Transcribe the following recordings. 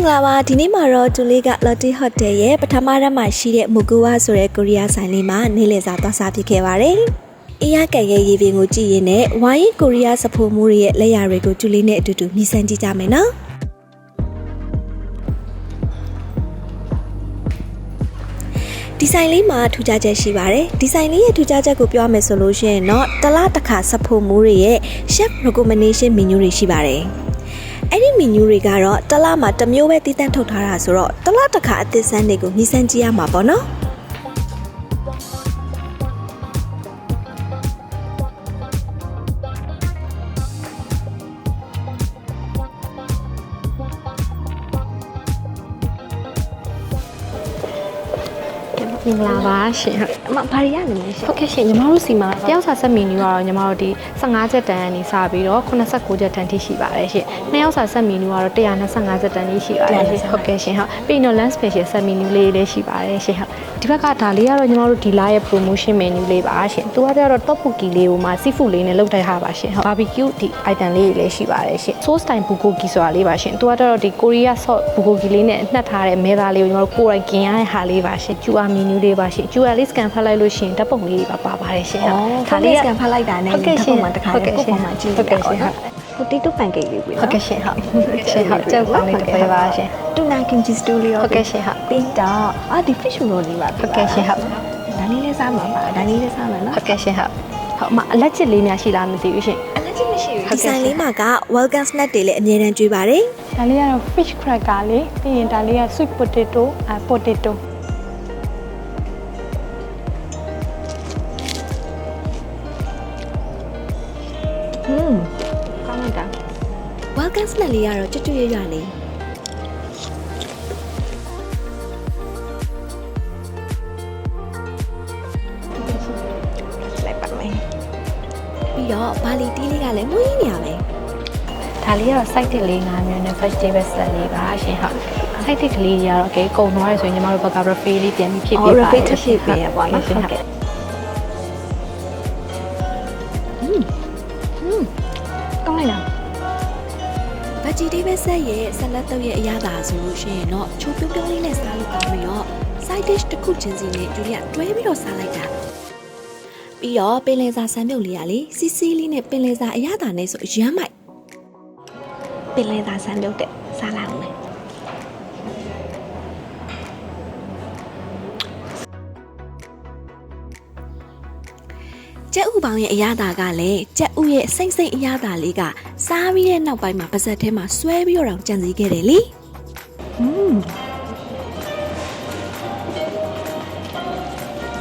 င်္ဂလာပါဒီနေ့မှာတော့ဂျူလီက Lotte Hotel ရဲ့ပထမရက်မှာရှိတဲ့မူကူဝါဆိုတဲ့ကိုရီးယားဆိုင်လေးမှာနေလည်စာသွားစားဖြစ်ခဲ့ပါတယ်။အေးရကံရဲ့ရေပြင်ကိုကြည့်ရင်းနဲ့ဝိုင်းကိုရီးယားစဖိုးမှုတွေရဲ့လက်ရာတွေကိုဂျူလီနဲ့အတူတူမြည်ဆန်းကြည့်ကြမယ်နော်။ဒီဆိုင်လေးမှာထူးခြားချက်ရှိပါတယ်ဒီဆိုင်လေးရဲ့ထူးခြားချက်ကိုပြောရမယ်ဆိုလို့ရှိရင်တော့တစ်လားတစ်ခါစဖို့မှုတွေရဲ့ chef recommendation menu တွေရှိပါတယ် အဲ့ဒီ menu တွေကတော့တစ်လားမှာတစ်မျိုးပဲတည်တံ့ထုတ်ထားတာဆိုတော့တစ်လားတစ်ခါအသစ်ဆန်းတွေကိုနှီးစမ်းကြည့်ရမှာပေါ့နော် မင်္ဂလာပါရှင်အမဘာရီရနေလဲရှင်ဟုတ်ကဲ့ရှင်ညီမတို့စီမှာတယောက်စာဆက်မီနူကတော့ညီမတို့ဒီ15ချက်တန်ကနေစပြီးတော့89ချက်တန်ထိရှိပါတယ်ရှင်နှစ်ယောက်စာဆက်မီနူကတော့125ချက်တန်ထိရှိပါတယ်ရှင်ဟုတ်ကဲ့ရှင်ဟုတ်ပြီးတော့ lunch special ဆက်မီနူလေးလည်းရှိပါတယ်ရှင်ဟုတ် ဒီဘက်ကဒါလေးကတော့ညီမတို့ဒီလာရဲ့ promotion menu လေးပါရှင်သူကကြတော့ tteokbokki လေးကိုမှ seafood လေးနဲ့လုပ်တိုက်ဟာပါရှင်ဟုတ် barbecue ဒီ item လေးတွေလည်းရှိပါတယ်ရှင် sauce time bulgogi ဆိုတာလေးပါရှင်သူကကြတော့ဒီ korea sauce bulgogi လေးနဲ့နှက်ထားတဲ့မဲသားလေးကိုညီမတို့ကိုယ်တိုင်กินရတဲ့ဟာလေးပါရှင် QR menu လေးပါရှင် QR လေး scan ဖတ်လိုက်လို့ရှင်ဓာတ်ပုံလေးတွေပါပါပါတယ်ရှင်ဟုတ်ဒါလေး scan ဖတ်လိုက်တာနဲ့ဓာတ်ပုံမှာတခါလေးကိုယ်ပေါ်မှာကြည့်ရတာဟုတ်ကဲ့ရှင် နော်ကိုတီတိုပန်ကိတ်လေးပြီနော်ဟုတ်ကဲ့ရှင်ဟုတ်ရှင်ဟုတ်ကြောက်ပါလေးတစ်ပွဲပါရှင်တူနာကင်ဂျီစတူဒီယိုဟုတ်ကဲ့ရှင်ဟုတ်ပြီးတော့အာဒီ fish roll လေးပါဟုတ်ကဲ့ရှင်ဟုတ်ဒါလေးလေးစားမှာပါဒါလေးလေးစားမယ်နော်ဟုတ်ကဲ့ရှင်ဟုတ်ဟုတ်အမအလက်ချစ်လေးများရှိလားမသိဘူးရှင်အလက်ကြီးမရှိဘူးဟုတ်ဒီကဲ့ဆိုင်လေးမှာက welcome snack တွေလည်းအမြဲတမ်းကျွေးပါတယ်ဒါလေးကတော့ fish cracker လေးပြီးရင်ဒါလေးက sweet potato အဲ potato ဟွန်း ကောင်းလိုက်တာ welcome snack လေးကတော့ကျွတ်ကျွတ်ရွရွလေးလိုက်ပါမယ်ပြီးတော့ဘာလီတီးလေးကလည်းမွေးနေရမယ်ဒါလေးကတော့ site တစ်လေး၅မျိုးနဲ့ vegetable salad လေးပါရှင်ဟုတ် site တစ်ကလေးကြီးကတော့ okay ကုန်သွားရဆိုရင်ညီမတို့ဘက်က refill လေးပြန်ပြီးဖြည့်ပေးအော်ပါ repeat ဖြစ်ပေးရပါတော့ရှင်ဟုတ်ဟုတ်ကဲ့ vegetable ဆက်ရဲ့ဆက်လက်တော့ရဲ့အရသာဆိုလို့ရှိရင်တော့ချိုးပြုံးပြုံးလေးနဲ့စားလို့ကောင်းပြီးတော့ side dish တစ်ခုချင်းစီနဲ့ဂျူလီကတွဲပြီးတော့စားလိုက်တာပြီးတော့ပင်လယ်စာဆန်မြုပ်လေးကလေစီစီလေးနဲ့ပင်လယ်စာအရသာနဲ့ဆိုအရမ်းမိုက်ပင်လယ်စာဆန်မြုပ်တဲ့စားလိုက်အောင်မယ်ကျက်ဥပေါင်းရဲ့အရသာကလည်းကျက်ဥရဲ့စိမ့်စိမ့်အရသာလေးက စားပြီးတဲ့နောက်ပိုင်းမှာပါဇက်ထဲမှာဆွဲပြီးတော့တောင်ကြံစည်ခဲ့တယ်လေ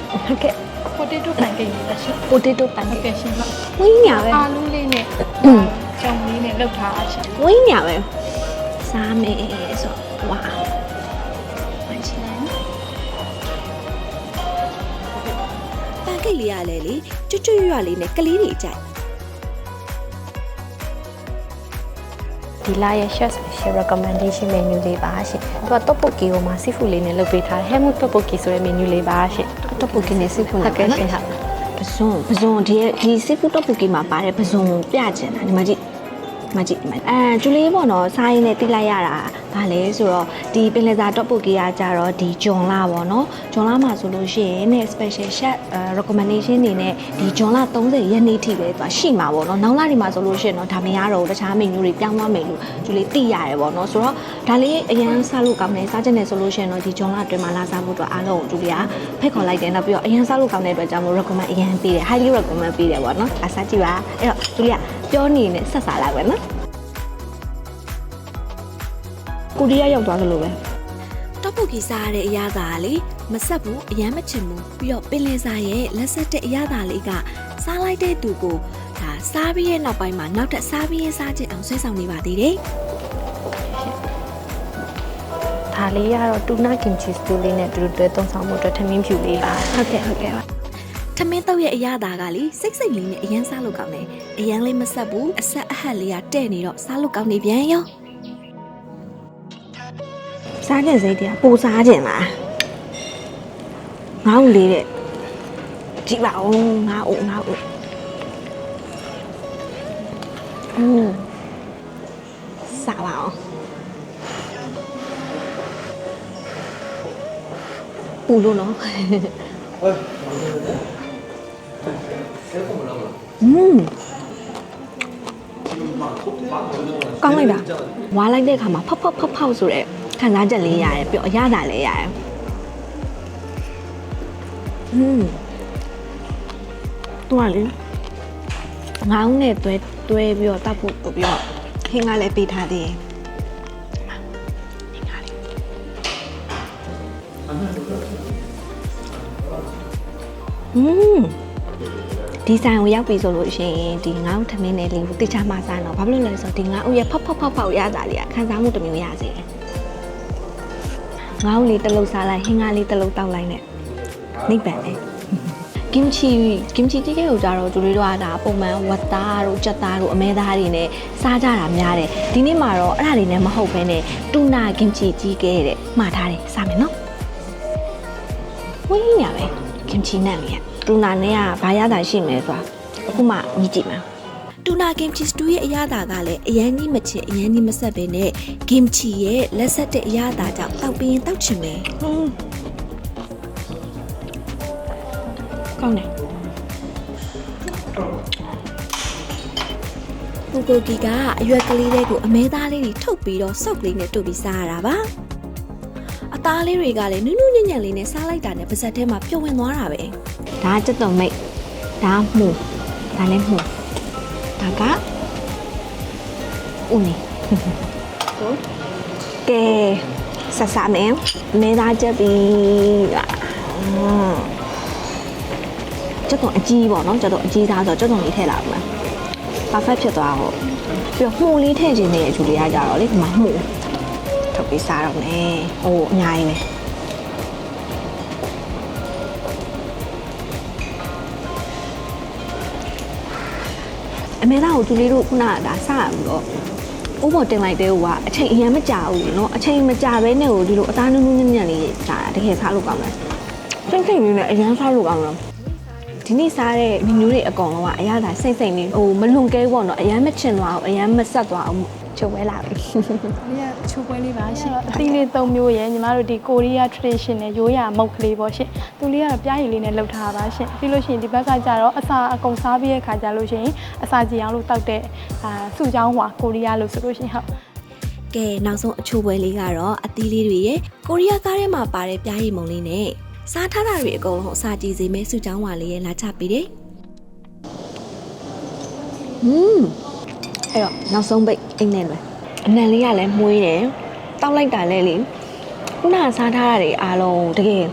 ဟုတ်ကဲ့ potato pancake လေးပါရှင် potato ပန်ဟုတ်ကဲ့ရှင်ဟုတ်ဝင်းညာပဲအာလူးလေးနဲ့ကြောင်လေးနဲ့လုပ်ထားတာရှင်ဝင်းညာပဲစားမယ်ဆိုဝါပန်ချင်ပန်ကိတ်လေးရလဲလေကျွတ်ကျွတ်ရွရွလေးနဲ့ကလေးတွေအကြိုက် ဒီလာရဲ့ chef special recommendation menu လေးပါရှင်သူက tteokbokki ကိုမှ seafood လေးနဲ့လုပ်ပေးထားတယ် Helmut tteokbokki ဆိုတဲ့ menu လေးပါရှင်တော့ပုတ်ကင်းနဲ့စီဖုန်ဟုတ်ကဲ့ရှင်ဟုတ်ပဇွန်ပဇွန်ဒီရဲ့ဒီစီဖူတော့ပုတ်ကင်းမှာပါတယ်ပဇွန်ပြကျင်တာဒီမှာကြည့်ဒီမှာကြည့်ဒီမှာအဲဂျူလေးပေါ့နော်စားရင်းနဲ့တိလိုက်ရတာ ဗာလဲဆိုတော့ဒီပင်လယ်စာတော့ပုတ်ကင်းကကြတော့ဒီဂျွန်လာပေါ့နော်ဂျွန်လာမှာဆိုလို့ရှိရင်နဲ့ special chef recommendation နေနဲ့ဒီဂျွန်လာ30ရက်နေ့ထိပဲသူရှိမှာပေါ့နော်နောက်လာဒီမှာဆိုလို့ရှိရင်တော့ဒါမရတော့ဘူးတခြား menu တွေပြောင်းသွားမယ်လို့ဂျူလေးသိရတယ်ပေါ့နော်ဆိုတော့ဒါလေးအရန်စားလို့ကောင်းတယ်စားချင်တယ်ဆိုလို့ရှိရင်တော့ဒီဂျွန်လာအတွင်းမှာလာစားဖို့အတွက်အားလုံးကိုဂျူလေးကဖိတ်ခေါ်လိုက်တယ်နောက်ပြီးတော့အရန်စားလို့ကောင်းတဲ့အတွက်ကြောင့်မို့ recommend အရန်ပေးတယ် highly recommend ပေးတယ်ပေါ့နော်အစားကြည့်ပါအဲ့တော့ဂျူလေးကပြောနေနဲ့ဆက်စားလိုက်ပဲနော် ကိုရီးယားရောက်သွားသလိုပဲတော့ပုတ်ကြီးစားရတဲ့အရာသာလေမဆက်ဘူးအရန်မချင်ဘူးပြီးတော့ပင်လယ်စာရဲ့လက်ဆက်တဲ့အရာသာလေးကစားလိုက်တဲ့သူကိုဒါစားပြီးရဲ့နောက်ပိုင်းမှာနောက်ထပ်စားပြီးရဲ့စားချင်အောင်ဆွဲဆောင်နေပါသေးတယ်ဒါလေးကတော့ tuna kimchi stew လေးနဲ့တူတူတွဲသုံးဆောင်မှုအတွက်ထမင်းဖြူလေးပါဟုတ်ကဲ့ဟုတ်ကဲ့ပါထမင်းတော့ရဲ့အရာသာကလေစိတ်စိတ်လေးနဲ့အရန်စားလို့ကောင်းတယ်အရန်လေးမဆက်ဘူးအဆက်အဟက်လေးကတဲ့နေတော့စားလို့ကောင်းနေပြန်ရော စားခြင်းစိတ်တွေကပိုစားခြင်းလားငါ့ကိုလေးတဲ့ကြည့်ပါဦးငါ့ဦးငါ့ဦးอืมစားပါအောင်ပူလို့နော်อืมကောင်းလိုက်တာဝါလိုက်တဲ့အခါမှာဖောက်ဖောက်ဖောက်ဖောက်ဆိုတဲ့ ခံစားချက်လေးရတယ်ပြီးတော့အရသာလေးရတယ်อืมတွားလေငောင်းနဲ့တွဲတွဲပြီးတော့တောက်ဖို့ပို့ပြီးတော့ခင်းကလည်းပေးထားသေးတယ်ဒီမှာခင်းကလေးอืมဒီဆိုင်ကိုရောက်ပြီဆိုလို့ရှိရင်ဒီငေါ့ထမင်းနဲ့လေးကိုတိချာမှစားတော့ဘာဖြစ်လို့လဲဆိုတော့ဒီငေါ့ရဲ့ဖောက်ဖောက်ဖောက်ဖောက်ရတာလေးကခံစားမှုတစ်မျိုးရစေတယ် ငေါ့လေးတစ်လုံးစားလိုက်ဟင်းကားလေးတစ်လုံးတောက်လိုက်နဲ့နိဗ္ဗာန်လေကင်ချီကင်ချီတိကျကိုကြတော့သူတို့ကဒါပုံမှန်ဝတ်သားတို့ကြက်သားတို့အမဲသားတွေနဲ့စားကြတာများတယ်ဒီနေ့မှာတော့အဲ့ဒါတွေနဲ့မဟုတ်ဘဲနဲ့တူနာကင်ချီကြီးကဲတဲ့မှားထားတယ်စားမယ်နော်ဝင်းညာပဲကင်ချီနဲ့မြတ်တူနာနဲ့ကဘာရတာရှိမလဲဆိုတာအခုမှမြည်ကြည့်မှာ တူနာဂိမ်ချီစတူရဲ့အရသာကလည်းအရန်ကြီးမချင်အရန်ကြီးမဆက်ပဲနဲ့ဂိမ်ချီရဲ့လက်ဆက်တဲ့အရသာကြောင့်တောက်ပြီးရင်တောက်ချင်မယ်ဟွန်းကောင်းတယ်ပူကိုကီကအရွက်ကလေးတွေကိုအမဲသားလေးတွေထုတ်ပြီးတော့စောက်လေးနဲ့တုပ်ပြီးစားရတာပါအသားလေးတွေကလည်းနုနုညံ့ညံ့လေးနဲ့စားလိုက်တာနဲ့ပါဇက်ထဲမှာပြုံးဝင်သွားတာပဲဒါကစက်တော်မိတ်ဒါကမှုဒါလည်းမှု ဒါကဦးနေဟုတ်ကဲဆက်စားမယ်မဲသားချက်ပြီးอืมချက်တော်အကြီးပေါ့နော်ချက်တော်အကြီးသားဆိုတော့ချက်တော်လေးထည့်လာပါမယ် perfect ဖြစ်သွားတော့ပြီးတော့မှုလေးထည့်ခြင်းနဲ့အချူလေးရကြတော့လေဒီမှာမှုထုတ်ပြီးစားတော့မယ်ဟိုအများကြီးပဲ အမေသားကိုသူလေးတို့ခုနကဒါစရပြီးတော့ဥပေါ်တင်လိုက်တဲ့ဟိုကအချိန်အရင်မကြာဘူးလေနော်အချိန်မကြာဘဲနဲ့ဟိုဒီလိုအသားနုနုညံ့ညံ့လေးကြာတာတကယ်စားလို့ကောင်းတယ်စိတ်စိတ်လေးနဲ့အရင်စားလို့ကောင်းတယ်ဒီနေ့စားတဲ့မီနူးတွေအကောင်လုံးကအရသာစိတ်စိတ်လေးဟိုမလွန်ကဲပေါ့နော်အရင်မချင်သွားအောင်အရင်မဆက်သွားအောင် ချုပ်ဝဲလာပြီဒီကချိုးပွဲလေးပါရှင်အသီးလေး၃မျိုးရယ်ညီမတို့ဒီကိုရီးယား traditional ရိုးရာမုတ်ကလေးပေါ့ရှင်သူလေးကတော့ပြားရည်လေးနဲ့လှုပ်ထားတာပါရှင်ပြီးလို့ရှိရင်ဒီဘက်ကကျတော့အစာအကုန်စားပြီးတဲ့ခါကျလို့ရှိရင်အစာကြည်အောင်လို့တောက်တဲ့အာစုချောင်းဟွာကိုရီးယားလို့ဆိုလို့ရှိရင်ဟုတ်ကဲနောက်ဆုံးအချိုးပွဲလေးကတော့အသီးလေးတွေရဲ့ကိုရီးယားကားထဲမှာပါတဲ့ပြားရည်မုံလေးနဲ့စားထားတာတွေအကုန်လုံးအစာကြည်စေမဲ့စုချောင်းဝါလေးရဲ့လာချပေးတယ်อืม အဲ့တော့နောက်ဆုံးပိတ်အိမ်နဲ့လွယ်အနံလေးကလည်းမှုေးတယ်တောက်လိုက်တာလဲလေခုနကစားထားတာတွေအားလုံးတကယ်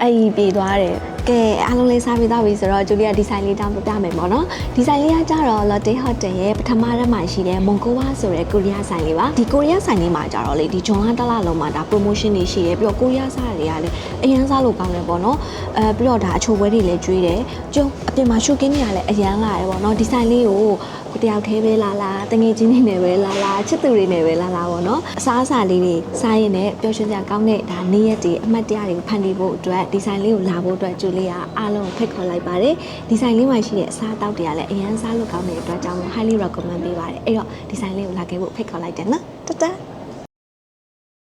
အဲ့ဒီပြေသွားတယ်ကဲအားလုံးလေးစားပြီးသားပြီဆိုတော့ဂျူလီယာဒီဇိုင်းလေးတောင်းပြမယ်ပေါ့နော်ဒီဇိုင်းလေးကကြတော့ Lotte Hotel ရဲ့ပထမရက်မှာရှိတဲ့ Mongowa ဆိုတဲ့ကိုရီးယားဆိုင်လေးပါဒီကိုရီးယားဆိုင်လေးမှာကြတော့လေဒီဂျွန်ကတစ်လလုံးမှာဒါ promotion တွေရှိတယ်ပြီးတော့ကိုရီးယားစားတွေကလည်းအရန်စားလို့ကောင်းတယ်ပေါ့နော်အဲပြီးတော့ဒါအချိုပွဲတွေလည်းကျွေးတယ်ကျုံအပြင်မှာရှုကင်းတွေကလည်းအရန်လာတယ်ပေါ့နော်ဒီဆိုင်လေးကိုကို တယောက်တည်းပဲလာလာတငယ်ချင်းတွေနဲ့ပဲလာလာချစ်သူတွေနဲ့ပဲလာလာပေါ့နော်အစားအစာလေးတွေစားရင်လည်းပျော်ရွှင်စရာကောင်းတဲ့ဒါနေ့ရက်တွေအမှတ်တရတွေကိုဖန်တီးဖို့အတွက်ဒီဆိုင်လေးကိုလာဖို့အတွက်ဂျူလီယာအားလုံးကိုဖိတ်ခေါ်လိုက်ပါတယ်ဒီဆိုင်လေးမှာရှိတဲ့အစားအသောက်တွေကလည်းအရန်စားလို့ကောင်းတဲ့အတွက်ကြောင့် highly recommend ပေးပါတယ်အဲ့တော့ဒီဆိုင်လေးကိုလာခဲ့ဖို့ဖိတ်ခေါ်လိုက်တယ်နော်တတ